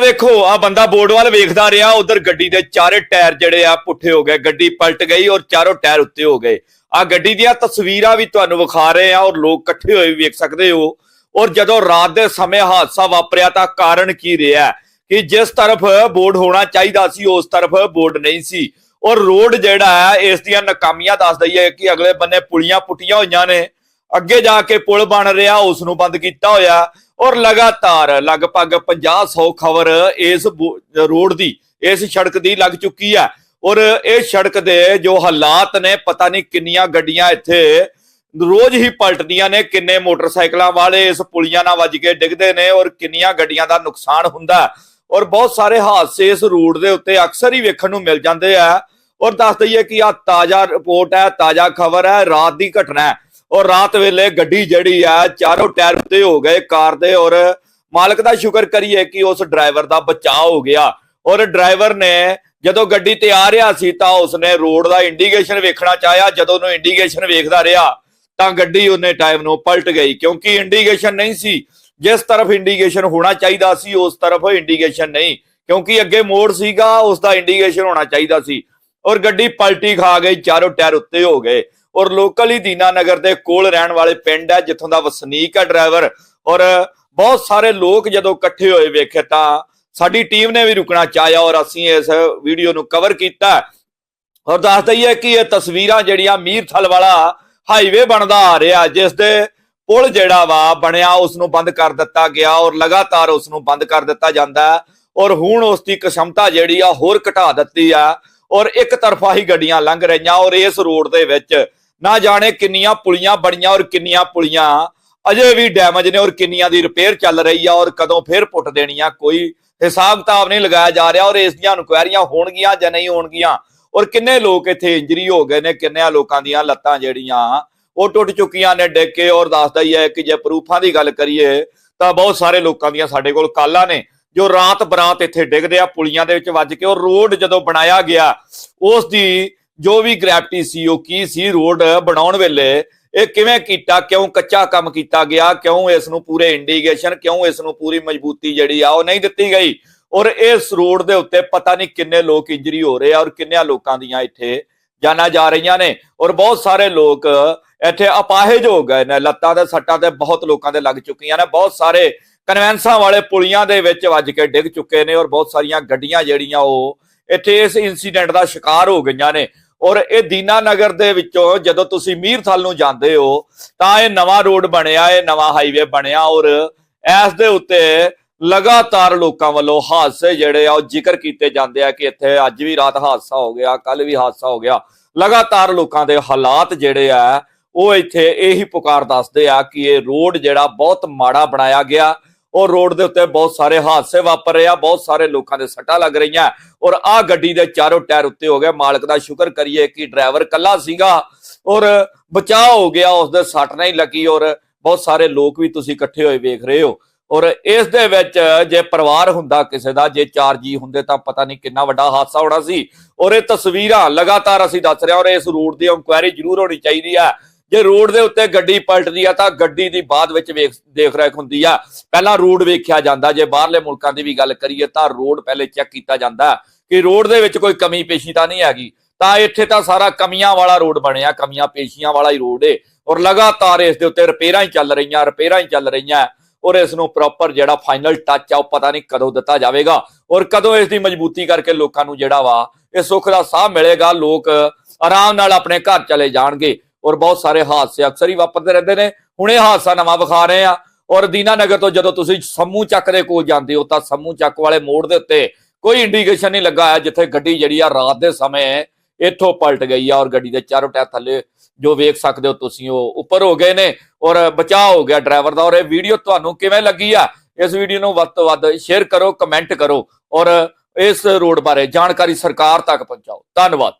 ਵੇਖੋ, ਆ ਬੰਦਾ ਬੋਰਡ ਵੱਲ ਵੇਖਦਾ ਰਿਹਾ, ਉਧਰ ਗੱਡੀ ਦੇ ਚਾਰੇ ਟਾਇਰ ਜਿਹੜੇ ਆ ਪੁੱਠੇ ਹੋ ਗਏ, ਗੱਡੀ ਪਲਟ ਗਈ ਔਰ ਚਾਰੋਂ ਟਾਇਰ ਉੱਤੇ ਹੋ ਗਏ। ਆ ਗੱਡੀ ਦੀਆਂ ਤਸਵੀਰਾਂ ਵੀ ਤੁਹਾਨੂੰ ਵਿਖਾ ਰਹੇ ਆ ਔਰ ਲੋਕ ਇਕੱਠੇ ਹੋਏ ਵੀ ਵੇਖ ਸਕਦੇ ਹੋ। ਔਰ ਜਦੋਂ ਰਾਤ ਦੇ ਸਮੇਂ ਹਾਦਸਾ ਵਾਪਰਿਆ ਤਾਂ ਕਾਰਨ ਕੀ ਰਿਹਾ ਕਿ ਜਿਸ ਤਰਫ ਬੋਰਡ ਹੋਣਾ ਚਾਹੀਦਾ ਸੀ, ਉਸ ਤਰਫ ਬੋਰਡ ਨਹੀਂ ਸੀ। ਔਰ ਰੋਡ ਜਿਹੜਾ ਹੈ, ਇਸ ਦੀਆਂ ਨਾਕਾਮੀਆਂ ਦੱਸ ਦਈਏ ਕਿ ਅਗਲੇ ਬੰਨੇ ਪੁਲੀਆਂ ਪੁੱਟੀਆਂ ਹੋਈਆਂ ਨੇ। ਅੱਗੇ ਜਾ ਕੇ ਪੁਲ ਬਣ ਰਿਹਾ ਉਸ ਨੂੰ ਬੰਦ ਕੀਤਾ ਹੋਇਆ। ਔਰ ਲਗਾਤਾਰ ਲਗਭਗ 50 100 ਖਬਰ ਇਸ ਬੋ- ਰੋਡ ਦੀ, ਇਸ ਸੜਕ ਦੀ ਲੱਗ ਚੁੱਕੀ ਹੈ। ਔਰ ਇਹ ਸੜਕ ਦੇ ਜੋ ਹਾਲਾਤ ਨੇ, ਪਤਾ ਨਹੀਂ ਕਿੰਨੀਆਂ ਗੱਡੀਆਂ ਇੱਥੇ ਰੋਜ਼ ਹੀ ਪਲਟਦੀਆਂ ਨੇ, ਕਿੰਨੇ ਮੋਟਰਸਾਈਕਲਾਂ ਵਾਲੇ ਇਸ ਪੁਲੀਆਂ ਨਾਲ ਵੱਜ ਕੇ ਡਿੱਗਦੇ ਨੇ ਔਰ ਕਿੰਨੀਆਂ ਗੱਡੀਆਂ ਦਾ ਨੁਕਸਾਨ ਹੁੰਦਾ ਔਰ ਬਹੁਤ ਸਾਰੇ ਹਾਦਸੇ ਇਸ ਰੋਡ ਦੇ ਉੱਤੇ ਅਕਸਰ ਹੀ ਵੇਖਣ ਨੂੰ ਮਿਲ ਜਾਂਦੇ ਆ। ਔਰ ਦੱਸ ਦਈਏ ਕਿ ਆ ਤਾਜ਼ਾ ਰਿਪੋਰਟ ਹੈ, ਤਾਜ਼ਾ ਖਬਰ ਹੈ, ਰਾਤ ਦੀ ਘਟਨਾ ਹੈ। ਔਰ ਰਾਤ ਵੇਲੇ ਗੱਡੀ ਜਿਹੜੀ ਆ, ਚਾਰੋਂ ਟਾਇਰ ਉੱਤੇ ਹੋ ਗਏ ਕਾਰ ਦੇ ਔਰ ਮਾਲਕ ਦਾ ਸ਼ੁਕਰ ਕਰੀਏ ਕਿ ਉਸ ਡਰਾਈਵਰ ਦਾ ਬਚਾਅ ਹੋ ਗਿਆ। ਔਰ ਡਰਾਈਵਰ ਨੇ ਜਦੋਂ ਗੱਡੀ ਤੇ ਆ ਰਿਹਾ ਸੀ ਤਾਂ ਉਸਨੇ ਰੋਡ ਦਾ ਇੰਡੀਕੇਸ਼ਨ ਵੇਖਣਾ ਚਾਹਿਆ। ਜਦੋਂ ਉਹਨੂੰ ਇੰਡੀਕੇਸ਼ਨ ਵੇਖਦਾ ਰਿਹਾ ਤਾਂ ਗੱਡੀ ਉਹਨੇ ਟਾਈਮ ਨੂੰ ਪਲਟ ਗਈ ਕਿਉਂਕਿ ਇੰਡੀਕੇਸ਼ਨ ਨਹੀਂ ਸੀ। ਜਿਸ ਤਰਫ ਇੰਡੀਕੇਸ਼ਨ ਹੋਣਾ ਚਾਹੀਦਾ ਸੀ, ਉਸ ਤਰਫ ਇੰਡੀਕੇਸ਼ਨ ਨਹੀਂ। ਕਿਉਂਕਿ ਅੱਗੇ ਮੋੜ ਸੀਗਾ ਉਸ ਦਾ ਇੰਡੀਕੇਸ਼ਨ ਹੋਣਾ ਚਾਹੀਦਾ ਸੀ। ਔਰ ਗੱਡੀ ਪਲਟੀ ਖਾ ਗਈ, ਚਾਰੋਂ ਟਾਇਰ ਉੱਤੇ ਹੋ ਗਏ। ਔਰ ਲੋਕਲ ਹੀ ਦੀਨਾਨਗਰ ਦੇ ਕੋਲ ਰਹਿਣ ਵਾਲੇ ਪਿੰਡ ਹੈ, ਜਿੱਥੋਂ ਦਾ ਵਸਨੀਕ ਹੈ ਡਰਾਈਵਰ ਔਰ ਬਹੁਤ ਸਾਰੇ ਲੋਕ ਜਦੋਂ ਇਕੱਠੇ ਹੋਏ ਵੇਖੇ ਤਾਂ ਸਾਡੀ ਟੀਮ ਨੇ ਵੀ ਰੁਕਣਾ ਚਾਹਿਆ ਔਰ ਅਸੀਂ ਇਸ ਵੀਡੀਓ ਨੂੰ ਕਵਰ ਕੀਤਾ। ਔਰ ਦੱਸ ਦਈਏ ਕਿ ਇਹ ਤਸਵੀਰਾਂ ਜਿਹੜੀਆਂ ਮੀਰਥਲ ਵਾਲਾ ਹਾਈਵੇ ਬਣਦਾ ਆ ਰਿਹਾ, ਜਿਸ ਦੇ ਪੁਲ ਜਿਹੜਾ ਵਾ ਬਣਿਆ ਉਸ ਨੂੰ ਬੰਦ ਕਰ ਦਿੱਤਾ ਗਿਆ ਔਰ ਲਗਾਤਾਰ ਉਸ ਨੂੰ ਬੰਦ ਕਰ ਦਿੱਤਾ ਜਾਂਦਾ ਹੈ। ਔਰ ਹੁਣ ਉਸ ਦੀ ਕਸ਼ਮਤਾ ਜਿਹੜੀ ਆ ਹੋਰ ਘਟਾ ਦਿੱਤੀ ਆ। ਔਰ ਇੱਕ ਤਰਫਾ ਹੀ ਗੱਡੀਆਂ ਲੰਘ ਰਹੀਆਂ ਔਰ ਇਸ ਰੋਡ ਦੇ ਵਿੱਚ ਨਾ ਜਾਣੇ ਕਿੰਨੀਆਂ ਪੁਲੀਆਂ ਬਣੀਆਂ ਔਰ ਕਿੰਨੀਆਂ ਪੁਲੀਆਂ। ਅਜੇ ਵੀ ਡੈਮੇਜ ਨੇ ਔਰ ਕਿੰਨੀਆਂ ਦੀ ਰਿਪੇਅਰ ਚੱਲ ਰਹੀ ਆ ਔਰ ਕਦੋਂ ਫੇਰ ਪੁੱਟ ਦੇਣੀ ਆ, ਕੋਈ ਹਿਸਾਬ ਕਿਤਾਬ ਨਹੀਂ ਲਗਾਇਆ ਜਾ ਰਿਹਾ ਔਰ ਇਸ ਦੀਆਂ ਇਨਕੁਆਇਰੀਆਂ ਹੋਣਗੀਆਂ ਜਾਂ ਨਹੀਂ ਹੋਣਗੀਆਂ। ਔਰ ਕਿੰਨੇ ਲੋਕ ਇੱਥੇ ਇੰਜਰੀ ਹੋ ਗਏ ਨੇ, ਕਿੰਨਿਆਂ ਲੋਕਾਂ ਦੀਆਂ ਲੱਤਾਂ ਜਿਹੜੀਆਂ ਉਹ ਟੁੱਟ ਚੁੱਕੀਆਂ ਨੇ ਡਿੱਗ ਕੇ ਔਰ ਦੱਸਦਾ ਹੀ ਹੈ ਕਿ ਜੇ ਪ੍ਰੂਫਾਂ ਦੀ ਗੱਲ ਕਰੀਏ ਤਾਂ ਬਹੁਤ ਸਾਰੇ ਲੋਕਾਂ ਦੀਆਂ ਸਾਡੇ ਕੋਲ ਕਾਲਾਂ ਨੇ, ਜੋ ਰਾਤ ਬਰਾਤ ਇੱਥੇ ਡਿੱਗਦੇ ਆ, ਪੁਲੀਆਂ ਦੇ ਵਿੱਚ ਵੱਜ ਕੇ ਔਰ ਰੋਡ ਜਦੋਂ ਬਣਾਇਆ ਗਿਆ, ਉਸ ਦੀ ਜੋ ਵੀ ਗ੍ਰੈਵਿਟੀ ਸੀ, ਉਹ ਕੀ ਸੀ ਰੋਡ ਬਣਾਉਣ ਵੇਲੇ, ਇਹ ਕਿਵੇਂ ਕੀਤਾ, ਕਿਉਂ ਕੱਚਾ ਕੰਮ ਕੀਤਾ ਗਿਆ, ਕਿਉਂ ਇਸ ਨੂੰ ਪੂਰੇ ਇੰਡੀਕੇਸ਼ਨ ਕਿਉਂ ਇਸ ਨੂੰ ਪੂਰੀ ਮਜ਼ਬੂਤੀ ਜਿਹੜੀ ਆ, ਉਹ ਨਹੀਂ ਦਿੱਤੀ ਗਈ। ਔਰ ਇਸ ਰੋਡ ਦੇ ਉੱਤੇ ਪਤਾ ਨਹੀਂ ਕਿੰਨੇ ਲੋਕ ਇੰਜਰੀ ਹੋ ਰਹੇ ਆ ਔਰ ਕਿੰਨਿਆਂ ਲੋਕਾਂ ਦੀਆਂ ਇੱਥੇ ਜਾਨਾਂ ਜਾ ਰਹੀਆਂ ਨੇ। ਔਰ ਬਹੁਤ ਸਾਰੇ ਲੋਕ ਇੱਥੇ ਅਪਾਹਜ ਹੋ ਗਏ ਨੇ, ਲੱਤਾਂ ਦੇ ਸੱਟਾਂ ਤੇ ਬਹੁਤ ਲੋਕਾਂ ਦੇ ਲੱਗ ਚੁੱਕੀਆਂ ਨੇ। ਬਹੁਤ ਸਾਰੇ ਕਨਵੈਂਸਾਂ ਵਾਲੇ ਪੁਲੀਆਂ ਦੇ ਵਿੱਚ ਵੱਜ ਕੇ ਡਿੱਗ ਚੁੱਕੇ ਨੇ ਔਰ ਬਹੁਤ ਸਾਰੀਆਂ ਗੱਡੀਆਂ ਜਿਹੜੀਆਂ ਉਹ ਇੱਥੇ ਇਸ ਇਨਸੀਡੈਂਟ ਦਾ ਸ਼ਿਕਾਰ ਹੋ ਗਈਆਂ ਨੇ। ਔਰ ਇਹ ਦੀਨਾਨਗਰ ਦੇ ਵਿੱਚੋਂ ਜਦੋਂ ਤੁਸੀਂ ਮੀਰਥਲ ਨੂੰ ਜਾਂਦੇ ਹੋ, ਤਾਂ ਇਹ ਨਵਾਂ ਰੋਡ ਬਣਿਆ, ਇਹ ਨਵਾਂ ਹਾਈਵੇ ਬਣਿਆ ਔਰ ਇਸ ਦੇ ਉੱਤੇ ਲਗਾਤਾਰ ਲੋਕਾਂ ਵੱਲੋਂ ਹਾਦਸੇ ਜਿਹੜੇ ਆ ਉਹ ਜ਼ਿਕਰ ਕੀਤੇ ਜਾਂਦੇ ਆ ਕਿ ਇੱਥੇ ਅੱਜ ਵੀ ਰਾਤ ਹਾਦਸਾ ਹੋ ਗਿਆ ਕੱਲ ਵੀ ਹਾਦਸਾ ਹੋ ਗਿਆ। ਲਗਾਤਾਰ ਲੋਕਾਂ ਦੇ ਹਾਲਾਤ ਜਿਹੜੇ ਆ, ਉਹ ਇੱਥੇ ਇਹੀ ਪੁਕਾਰ ਦੱਸਦੇ ਆ ਕਿ ਇਹ ਰੋਡ ਜਿਹੜਾ ਬਹੁਤ ਮਾੜਾ ਬਣਾਇਆ ਗਿਆ। ਉਹ ਰੋਡ ਦੇ ਉੱਤੇ ਬਹੁਤ ਸਾਰੇ ਹਾਦਸੇ ਵਾਪਰ ਰਹੇ ਆ, ਬਹੁਤ ਸਾਰੇ ਲੋਕਾਂ ਦੇ ਸੱਟਾਂ ਲੱਗ ਰਹੀਆਂ। ਔਰ ਆਹ ਗੱਡੀ ਦੇ ਚਾਰੋਂ ਟਾਇਰ ਉੱਤੇ ਹੋ ਗਏ। ਮਾਲਕ ਦਾ ਸ਼ੁਕਰ ਕਰੀਏ ਕਿ ਡਰਾਈਵਰ ਕੱਲਾ ਸੀਗਾ। ਔਰ ਬਚਾਅ ਹੋ ਗਿਆ ਉਸ ਦੇ ਸੱਟ ਨਹੀਂ ਲੱਗੀ। ਔਰ ਬਹੁਤ ਸਾਰੇ ਲੋਕ ਵੀ ਤੁਸੀਂ ਇਕੱਠੇ ਹੋਏ ਵੇਖ ਰਹੇ ਹੋ। ਔਰ ਇਸ ਦੇ ਵਿੱਚ ਜੇ ਪਰਿਵਾਰ ਹੁੰਦਾ ਕਿਸੇ ਦਾ, ਜੇ ਚਾਰ ਜੀ ਹੁੰਦੇ ਤਾਂ ਪਤਾ ਨਹੀਂ ਕਿੰਨਾ ਵੱਡਾ ਹਾਦਸਾ ਹੋਣਾ ਸੀ। ਔਰ ਇਹ ਤਸਵੀਰਾਂ ਲਗਾਤਾਰ ਅਸੀਂ ਦੱਸ ਰਹੇ ਹਾਂ ਔਰ ਇਸ ਰੂਟ ਦੀ ਇਨਕੁਆਇਰੀ ਜ਼ਰੂਰ ਹੋਣੀ ਚਾਹੀਦੀ ਹੈ। ਜੇ ਰੋਡ ਦੇ ਉੱਤੇ ਗੱਡੀ ਪਲਟਦੀ ਆ ਤਾਂ ਗੱਡੀ ਦੀ ਬਾਅਦ ਵਿੱਚ ਵੇਖ, ਦੇਖ ਰੇਖ ਹੁੰਦੀ ਆ। ਪਹਿਲਾਂ ਰੋਡ ਵੇਖਿਆ ਜਾਂਦਾ, ਜੇ ਬਾਹਰਲੇ ਮੁਲਕਾਂ ਦੀ ਵੀ ਗੱਲ ਕਰੀਏ ਤਾਂ ਰੋਡ ਪਹਿਲੇ ਚੈੱਕ ਕੀਤਾ ਜਾਂਦਾ ਕਿ ਰੋਡ ਦੇ ਵਿੱਚ ਕੋਈ ਕਮੀ ਪੇਸ਼ੀ ਤਾਂ ਨਹੀਂ ਹੈਗੀ। ਤਾਂ ਇੱਥੇ ਤਾਂ ਸਾਰਾ ਕਮੀਆਂ ਵਾਲਾ ਰੋਡ ਬਣਿਆ, ਕਮੀਆਂ ਪੇਸ਼ੀਆਂ ਵਾਲਾ ਹੀ ਰੋਡ ਏ। ਔਰ ਲਗਾਤਾਰ ਇਸ ਦੇ ਉੱਤੇ ਰਿਪੇਅਰਾਂ ਹੀ ਚੱਲ ਰਹੀਆਂ, ਰਿਪੇਅਰਾਂ ਹੀ ਚੱਲ ਰਹੀਆਂ। ਔਰ ਇਸ ਨੂੰ ਪ੍ਰੋਪਰ ਜਿਹੜਾ ਫਾਈਨਲ ਟੱਚ ਆ, ਉਹ ਪਤਾ ਨਹੀਂ ਕਦੋਂ ਦਿੱਤਾ ਜਾਵੇਗਾ। ਔਰ ਕਦੋਂ ਇਸ ਦੀ ਮਜ਼ਬੂਤੀ ਕਰਕੇ ਲੋਕਾਂ ਨੂੰ ਜਿਹੜਾ ਵਾ, ਇਹ ਸੁੱਖ ਦਾ ਸਾਹ ਮਿਲੇਗਾ, ਲੋਕ ਆਰਾਮ ਨਾਲ ਆਪਣੇ ਘਰ ਚਲੇ ਜਾਣਗੇ। ਔਰ ਬਹੁਤ ਸਾਰੇ ਹਾਦਸੇ ਅਕਸਰ ਹੀ ਵਾਪਰਦੇ ਰਹਿੰਦੇ ਨੇ। ਹੁਣ ਇਹ ਹਾਦਸਾ ਨਵਾਂ ਵਿਖਾ ਰਹੇ ਆ ਔਰ ਦੀਨਾ ਨਗਰ ਤੋਂ ਜਦੋਂ ਤੁਸੀਂ ਸਮੂਹ ਚੱਕ ਦੇ ਕੋਲ ਜਾਂਦੇ ਹੋ ਤਾਂ ਸਮੂਹ ਚੱਕ ਵਾਲੇ ਮੋੜ ਦੇ ਉੱਤੇ ਕੋਈ ਇੰਡੀਕੇਸ਼ਨ ਨਹੀਂ ਲੱਗਾ ਹੈ ਜਿੱਥੇ ਗੱਡੀ ਜਿਹੜੀ ਆ ਰਾਤ ਦੇ ਸਮੇਂ ਇੱਥੋਂ ਪਲਟ ਗਈ ਆ ਔਰ ਗੱਡੀ ਦੇ ਚਾਰੋਂ ਟਾਇਰ ਥੱਲੇ ਜੋ ਵੇਖ ਸਕਦੇ ਹੋ ਤੁਸੀਂ ਉਹ ਉੱਪਰ ਹੋ ਗਏ ਨੇ ਔਰ ਬਚਾਅ ਹੋ ਗਿਆ ਡਰਾਈਵਰ ਦਾ। ਔਰ ਇਹ ਵੀਡੀਓ ਤੁਹਾਨੂੰ ਕਿਵੇਂ ਲੱਗੀ ਆ, ਇਸ ਵੀਡੀਓ ਨੂੰ ਵੱਧ ਤੋਂ ਵੱਧ ਸ਼ੇਅਰ ਕਰੋ ਕਮੈਂਟ ਕਰੋ ਔਰ ਇਸ ਰੋਡ ਬਾਰੇ ਜਾਣਕਾਰੀ ਸਰਕਾਰ ਤੱਕ ਪਹੁੰਚਾਓ। ਧੰਨਵਾਦ।